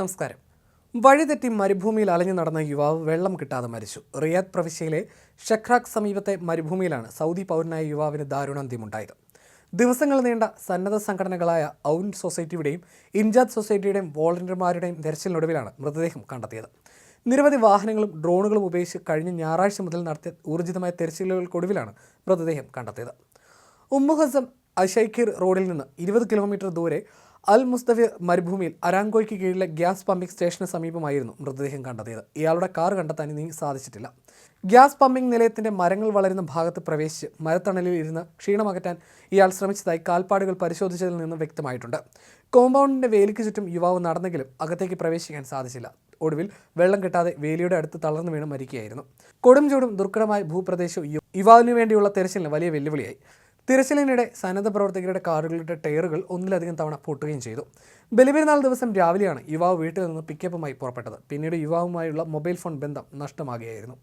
നമസ്കാരം. വഴിതെറ്റി മരുഭൂമിയിൽ അലഞ്ഞു നടന്ന യുവാവ് വെള്ളം കിട്ടാതെ മരിച്ചു. റിയാദ് പ്രവിശ്യയിലെ ഷഖ്രാഖ് സമീപത്തെ മരുഭൂമിയിലാണ് സൗദി പൗരനായ യുവാവിന് ദാരുണാന്ത്യമുണ്ടായത്. ദിവസങ്ങൾ നീണ്ട സന്നദ്ധ സംഘടനകളായ ഔൻ സൊസൈറ്റിയുടെയും ഇൻജാദ് സൊസൈറ്റിയുടെയും വോളണ്ടിയർമാരുടെയും തെരച്ചിലിനൊടുവിലാണ് മൃതദേഹം കണ്ടെത്തിയത്. നിരവധി വാഹനങ്ങളും ഡ്രോണുകളും ഉപയോഗിച്ച് കഴിഞ്ഞ ഞായറാഴ്ച മുതൽ നടത്തിയ ഊർജിതമായ തെരച്ചിലുകൾക്കൊടുവിലാണ് മൃതദേഹം കണ്ടെത്തിയത്. ഉമ്മുഹസം അഷൈഖീർ റോഡിൽ നിന്ന് ഇരുപത് കിലോമീറ്റർ ദൂരെ അൽ മുസ്തഫിർ മരുഭൂമിയിൽ അരാങ്കോയ്ക്ക് കീഴിലെ ഗ്യാസ് പമ്പിംഗ് സ്റ്റേഷന് സമീപമായിരുന്നു മൃതദേഹം കണ്ടെത്തിയത് ഇയാളുടെ കാർ കണ്ടെത്താൻ ഇനി സാധിച്ചിട്ടില്ല. ഗ്യാസ് പമ്പിംഗ് നിലയത്തിന്റെ മരങ്ങൾ വളരുന്ന ഭാഗത്ത് പ്രവേശിച്ച് മരത്തണലിൽ ഇരുന്ന് ക്ഷീണമകറ്റാൻ ഇയാൾ ശ്രമിച്ചതായി കാൽപ്പാടുകൾ പരിശോധിച്ചതിൽ നിന്ന് വ്യക്തമായിട്ടുണ്ട്. കോമ്പൗണ്ടിന്റെ വേലിക്ക് ചുറ്റും യുവാവ് നടന്നെങ്കിലും അകത്തേക്ക് പ്രവേശിക്കാൻ സാധിച്ചില്ല. ഒടുവിൽ വെള്ളം കിട്ടാതെ വേലിയുടെ അടുത്ത് തളർന്നു വീണ് മരിക്കുകയായിരുന്നു. കൊടും ചൂടും ദുർഘടമായ ഭൂപ്രദേശവും യുവാവിനു വേണ്ടിയുള്ള തെരച്ചിലിന് വലിയ വെല്ലുവിളിയായി. തിരച്ചിലിനിടെ സന്നദ്ധ പ്രവർത്തകരുടെ കാറുകളുടെ ടയറുകൾ ഒന്നിലധികം തവണ പൊട്ടുകയും ചെയ്തു. ബലിപെരുന്നാൾ ദിവസം രാവിലെയാണ് യുവാവ് വീട്ടിൽ നിന്ന് പിക്കപ്പുമായി പുറപ്പെട്ടത്. പിന്നീട് യുവാവുമായുള്ള മൊബൈൽ ഫോൺ ബന്ധം നഷ്ടമാകുകയായിരുന്നു.